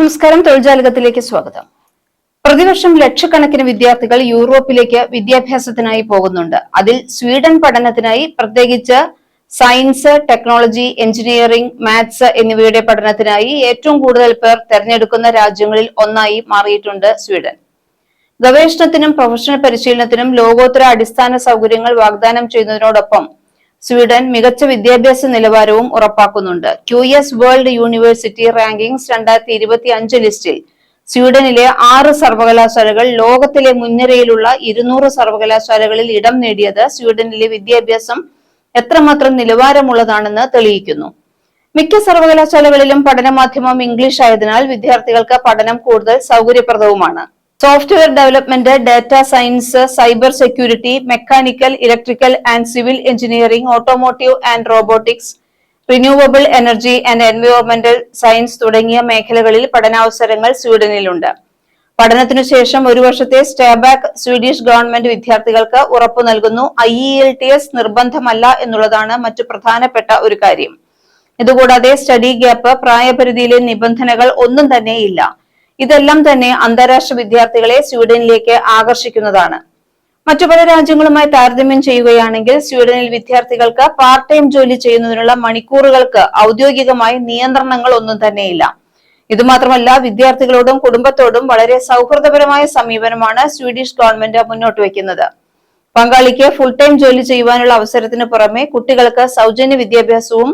നമസ്കാരം. തൊഴിൽജാലകത്തിലേക്ക് സ്വാഗതം. പ്രതിവർഷം ലക്ഷക്കണക്കിന് വിദ്യാർത്ഥികൾ യൂറോപ്പിലേക്ക് വിദ്യാഭ്യാസത്തിനായി പോകുന്നുണ്ട്. അതിൽ സ്വീഡൻ പഠനത്തിനായി പ്രത്യേകിച്ച് സയൻസ് ടെക്നോളജി എഞ്ചിനീയറിംഗ് മാത്സ് എന്നിവയുടെ പഠനത്തിനായി ഏറ്റവും കൂടുതൽ പേർ തെരഞ്ഞെടുക്കുന്ന രാജ്യങ്ങളിൽ ഒന്നായി മാറിയിട്ടുണ്ട് സ്വീഡൻ. ഗവേഷണത്തിനും പ്രൊഫഷണൽ പരിശീലനത്തിനും ലോകോത്തര അടിസ്ഥാന സൗകര്യങ്ങൾ വാഗ്ദാനം ചെയ്യുന്നതിനോടൊപ്പം സ്വീഡൻ മികച്ച വിദ്യാഭ്യാസ നിലവാരവും ഉറപ്പാക്കുന്നുണ്ട്. Q S world university rankings രണ്ടായിരത്തി ഇരുപത്തി അഞ്ച് ലിസ്റ്റിൽ സ്വീഡനിലെ ആറ് സർവകലാശാലകൾ ലോകത്തിലെ മുൻനിരയിലുള്ള ഇരുന്നൂറ് സർവകലാശാലകളിൽ ഇടം നേടിയത് സ്വീഡനിലെ വിദ്യാഭ്യാസം എത്രമാത്രം നിലവാരമുള്ളതാണെന്ന് തെളിയിക്കുന്നു. മിക്ക സർവകലാശാലകളിലും പഠന മാധ്യമം ഇംഗ്ലീഷ് ആയതിനാൽ വിദ്യാർത്ഥികൾക്ക് പഠനം കൂടുതൽ സൗകര്യപ്രദവുമാണ്. Software development data science cyber security mechanical electrical and civil engineering automotive and robotics renewable energy and എൻവയോൺമെന്റൽ science തുടങ്ങിയ മേഖലകളിൽ പഠനാവസരങ്ങൾ സ്വീഡനിലുണ്ട്. പഠനത്തിനു ശേഷം ഒരു വർഷത്തെ സ്റ്റേബാക്ക് സ്വീഡിഷ് ഗവൺമെന്റ് വിദ്യാർത്ഥികൾക്ക് ഉറപ്പു നൽകുന്നു. I E L T S നിർബന്ധമല്ല എന്നുള്ളതാണ് മറ്റു പ്രധാനപ്പെട്ട ഒരു കാര്യം. ഇതുകൂടാതെ സ്റ്റഡി ഗ്യാപ്പ് പ്രായപരിധിയിലെ നിബന്ധനകൾ ഒന്നും തന്നെയില്ല. ഇതെല്ലാം തന്നെ അന്താരാഷ്ട്ര വിദ്യാർത്ഥികളെ സ്വീഡനിലേക്ക് ആകർഷിക്കുന്നതാണ്. മറ്റു പല രാജ്യങ്ങളുമായി താരതമ്യം ചെയ്യുകയാണെങ്കിൽ സ്വീഡനിൽ വിദ്യാർത്ഥികൾക്ക് പാർട്ട് ടൈം ജോലി ചെയ്യുന്നതിനുള്ള മണിക്കൂറുകൾക്ക് ഔദ്യോഗികമായി നിയന്ത്രണങ്ങൾ ഒന്നും തന്നെയില്ല. ഇതുമാത്രമല്ല വിദ്യാർത്ഥികളോടും കുടുംബത്തോടും വളരെ സൗഹൃദപരമായ സമീപനമാണ് സ്വീഡിഷ് ഗവൺമെന്റ് മുന്നോട്ട് വയ്ക്കുന്നത്. പങ്കാളിക്ക് ഫുൾ ടൈം ജോലി ചെയ്യുവാനുള്ള അവസരത്തിന് പുറമെ കുട്ടികൾക്ക് സൗജന്യ വിദ്യാഭ്യാസവും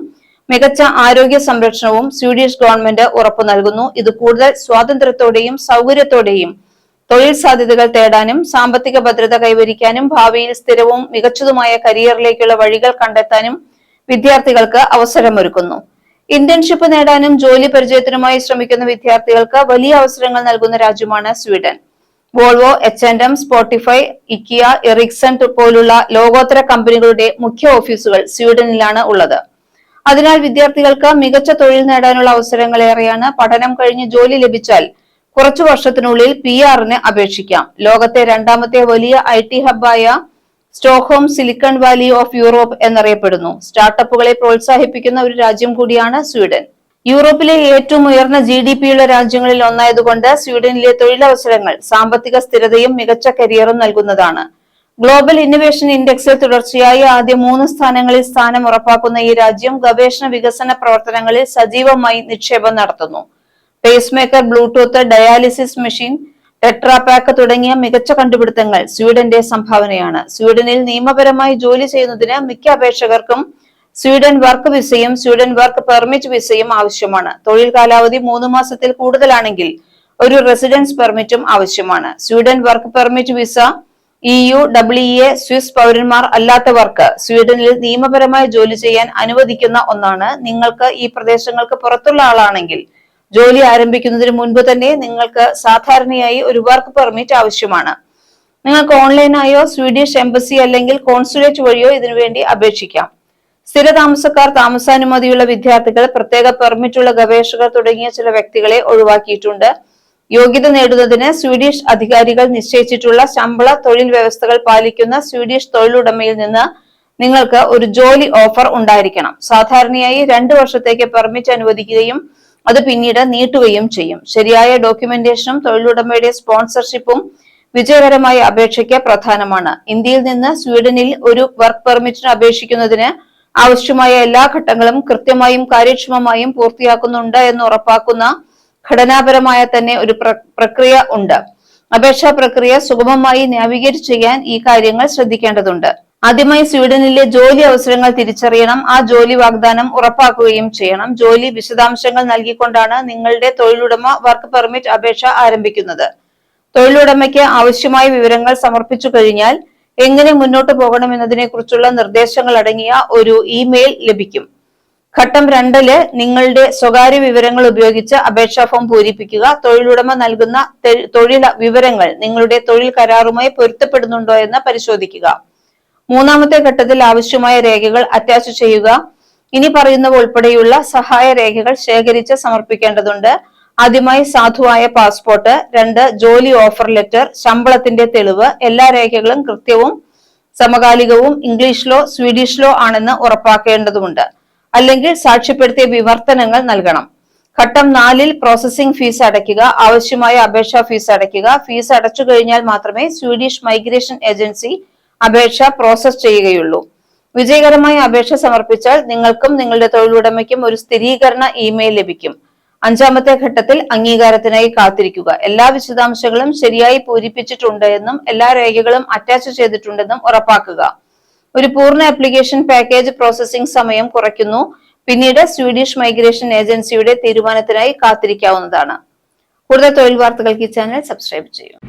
മികച്ച ആരോഗ്യ സംരക്ഷണവും സ്വീഡിഷ് ഗവൺമെന്റ് ഉറപ്പു നൽകുന്നു. ഇത് കൂടുതൽ സ്വാതന്ത്ര്യത്തോടെയും സൗകര്യത്തോടെയും തൊഴിൽ സാധ്യതകൾ തേടാനും സാമ്പത്തിക ഭദ്രത കൈവരിക്കാനും ഭാവിയിൽ സ്ഥിരവും മികച്ചതുമായ കരിയറിലേക്കുള്ള വഴികൾ കണ്ടെത്താനും വിദ്യാർത്ഥികൾക്ക് അവസരമൊരുക്കുന്നു. ഇന്റേൺഷിപ്പ് നേടാനും ജോലി പരിചയത്തിനുമായി ശ്രമിക്കുന്ന വിദ്യാർത്ഥികൾക്ക് വലിയ അവസരങ്ങൾ നൽകുന്ന രാജ്യമാണ് Sweden. Volvo H and M Spotify Ikea Ericsson പോലുള്ള ലോകോത്തര കമ്പനികളുടെ മുഖ്യ ഓഫീസുകൾ സ്വീഡനിലാണ് ഉള്ളത്. അതിനാൽ വിദ്യാർത്ഥികൾക്ക് മികച്ച തൊഴിൽ നേടാനുള്ള അവസരങ്ങൾ ഏറെയാണ് പഠനം കഴിഞ്ഞ് ജോലി ലഭിച്ചാൽ കുറച്ചു വർഷത്തിനുള്ളിൽ പി ആറിന് അപേക്ഷിക്കാം. ലോകത്തെ രണ്ടാമത്തെ വലിയ I T ഹബ്ബായ Stockholm silicon valley of Europe എന്നറിയപ്പെടുന്നു. സ്റ്റാർട്ടപ്പുകളെ പ്രോത്സാഹിപ്പിക്കുന്ന ഒരു രാജ്യം കൂടിയാണ് സ്വീഡൻ. യൂറോപ്പിലെ ഏറ്റവും ഉയർന്ന ജി ഡി പിയുള്ള രാജ്യങ്ങളിൽ ഒന്നായതുകൊണ്ട് സ്വീഡനിലെ തൊഴിലവസരങ്ങൾ സാമ്പത്തിക സ്ഥിരതയും മികച്ച കരിയറും നൽകുന്നതാണ്. ഗ്ലോബൽ ഇന്നൊവേഷൻ ഇൻഡെക്സിൽ തുടർച്ചയായി ആദ്യ മൂന്ന് സ്ഥാനങ്ങളിൽ സ്ഥാനം ഉറപ്പാക്കുന്ന ഈ രാജ്യം ഗവേഷണ വികസന പ്രവർത്തനങ്ങളിൽ സജീവമായി നിക്ഷേപം നടത്തുന്നു. Pacemaker Bluetooth dialysis machine Tetra Pak തുടങ്ങിയ മികച്ച കണ്ടുപിടുത്തങ്ങൾ സ്വീഡന്റെ സംഭാവനയാണ്. സ്വീഡനിൽ നിയമപരമായി ജോലി ചെയ്യുന്നതിന് മിക്ക അപേക്ഷകർക്കും സ്വീഡൻ വർക്ക് വിസയും സ്വീഡൻ വർക്ക് പെർമിറ്റ് വിസയും ആവശ്യമാണ്. തൊഴിൽ കാലാവധി മൂന്ന് മാസത്തിൽ കൂടുതലാണെങ്കിൽ ഒരു റെസിഡൻസ് പെർമിറ്റും ആവശ്യമാണ്. Sweden work permit visa E U W A Swiss പൗരന്മാർ അല്ലാത്തവർക്ക് സ്വീഡനിൽ നിയമപരമായി ജോലി ചെയ്യാൻ അനുവദിക്കുന്ന ഒന്നാണ് നിങ്ങൾക്ക് ഈ പ്രദേശങ്ങൾക്ക് പുറത്തുള്ള ആളാണെങ്കിൽ. ജോലി ആരംഭിക്കുന്നതിന് മുൻപ് തന്നെ നിങ്ങൾക്ക് സാധാരണയായി ഒരു വർക്ക് പെർമിറ്റ് ആവശ്യമാണ്. നിങ്ങൾക്ക് ഓൺലൈനായോ സ്വീഡിഷ് എംബസി അല്ലെങ്കിൽ കോൺസുലേറ്റ് വഴിയോ ഇതിനുവേണ്ടി അപേക്ഷിക്കാം. സ്ഥിര താമസക്കാർ താമസാനുമതിയുള്ള വിദ്യാർത്ഥികൾ പ്രത്യേക പെർമിറ്റുള്ള ഗവേഷകർ തുടങ്ങിയ ചില വ്യക്തികളെ ഒഴിവാക്കിയിട്ടുണ്ട്. യോഗ്യത നേടുന്നതിന് സ്വീഡിഷ് അധികാരികൾ നിശ്ചയിച്ചിട്ടുള്ള ശമ്പള തൊഴിൽ വ്യവസ്ഥകൾ പാലിക്കുന്ന സ്വീഡിഷ് തൊഴിലുടമയിൽ നിന്ന് നിങ്ങൾക്ക് ഒരു ജോലി ഓഫർ ഉണ്ടായിരിക്കണം. സാധാരണയായി രണ്ടു വർഷത്തേക്ക് പെർമിറ്റ് അനുവദിക്കുകയും അത് പിന്നീട് നീട്ടുകയും ചെയ്യും. ശരിയായ ഡോക്യുമെന്റേഷനും തൊഴിലുടമയുടെ സ്പോൺസർഷിപ്പും വിജയകരമായ അപേക്ഷയ്ക്ക് പ്രധാനമാണ്. ഇന്ത്യയിൽ നിന്ന് സ്വീഡനിൽ ഒരു വർക്ക് പെർമിറ്റിന് അപേക്ഷിക്കുന്നതിന് ആവശ്യമായ എല്ലാ ഘട്ടങ്ങളും കൃത്യമായും കാര്യക്ഷമമായും പൂർത്തിയാക്കുന്നുണ്ട് എന്ന് ഉറപ്പാക്കുന്ന ഘടനാപരമായ തന്നെ ഒരു പ്രക്രിയ ഉണ്ട്. അപേക്ഷാ പ്രക്രിയ സുഗമമായി നാവിഗേറ്റ് ചെയ്യാൻ ഈ കാര്യങ്ങൾ ശ്രദ്ധിക്കേണ്ടതുണ്ട്. ആദ്യമായി സ്വീഡനിലെ ജോലി അവസരങ്ങൾ തിരിച്ചറിയണം ആ ജോലി വാഗ്ദാനം ഉറപ്പാക്കുകയും ചെയ്യണം. ജോലി വിശദാംശങ്ങൾ നൽകിക്കൊണ്ടാണ് നിങ്ങളുടെ തൊഴിലുടമ വർക്ക് പെർമിറ്റ് അപേക്ഷ ആരംഭിക്കുന്നത്. തൊഴിലുടമയ്ക്ക് ആവശ്യമായ വിവരങ്ങൾ സമർപ്പിച്ചു കഴിഞ്ഞാൽ എങ്ങനെ മുന്നോട്ട് പോകണമെന്നതിനെ കുറിച്ചുള്ള നിർദ്ദേശങ്ങൾ അടങ്ങിയ ഒരു ഇമെയിൽ ലഭിക്കും. ഘട്ടം രണ്ടിൽ നിങ്ങളുടെ സ്വകാര്യ വിവരങ്ങൾ ഉപയോഗിച്ച് അപേക്ഷാ ഫോം പൂരിപ്പിക്കുക. തൊഴിലുടമ നൽകുന്ന തൊഴിൽ വിവരങ്ങൾ നിങ്ങളുടെ തൊഴിൽ കരാറുമായി പൊരുത്തപ്പെടുന്നുണ്ടോ എന്ന് പരിശോധിക്കുക. മൂന്നാമത്തെ ഘട്ടത്തിൽ ആവശ്യമായ രേഖകൾ അറ്റാച്ച് ചെയ്യുക. ഇനി പറയുന്നവ ഉൾപ്പെടെയുള്ള സഹായ രേഖകൾ ശേഖരിച്ച് സമർപ്പിക്കേണ്ടതുണ്ട്. ആദ്യമായി സാധുവായ പാസ്പോർട്ട് രണ്ട് ജോലി ഓഫർ ലെറ്റർ ശമ്പളത്തിന്റെ തെളിവ് എല്ലാ രേഖകളും കൃത്യവും സമകാലികവും ഇംഗ്ലീഷിലോ സ്വീഡിഷിലോ ആണെന്ന് ഉറപ്പാക്കേണ്ടതുണ്ട്. അല്ലെങ്കിൽ സാക്ഷ്യപ്പെടുത്തിയ വിവർത്തനങ്ങൾ നൽകണം. ഘട്ടം നാലിൽ പ്രോസസിംഗ് ഫീസ് അടയ്ക്കുക ആവശ്യമായ അപേക്ഷാ ഫീസ് അടയ്ക്കുക. ഫീസ് അടച്ചു കഴിഞ്ഞാൽ മാത്രമേ സ്വീഡിഷ് മൈഗ്രേഷൻ ഏജൻസി അപേക്ഷ പ്രോസസ് ചെയ്യുകയുള്ളൂ. വിജയകരമായി അപേക്ഷ സമർപ്പിച്ചാൽ നിങ്ങൾക്കും നിങ്ങളുടെ തൊഴിലുടമയ്ക്കും ഒരു സ്ഥിരീകരണ ഇമെയിൽ ലഭിക്കും. അഞ്ചാമത്തെ ഘട്ടത്തിൽ അംഗീകാരത്തിനായി കാത്തിരിക്കുക. എല്ലാ വിശദാംശങ്ങളും ശരിയായി പൂരിപ്പിച്ചിട്ടുണ്ട് എന്നും എല്ലാ രേഖകളും അറ്റാച്ച് ചെയ്തിട്ടുണ്ടെന്നും ഉറപ്പാക്കുക. ഒരു പൂർണ ആപ്ലിക്കേഷൻ പാക്കേജ് പ്രോസസ്സിംഗ് സമയം കുറയ്ക്കുന്നു. പിന്നീട് സ്വീഡിഷ് മൈഗ്രേഷൻ ഏജൻസിയുടെ തീരുമാനത്തിനായി കാത്തിരിക്കാവുന്നതാണ്. കൂടുതൽ തൊഴിൽ വാർത്തകൾക്ക് ഈ ചാനൽ സബ്സ്ക്രൈബ് ചെയ്യും.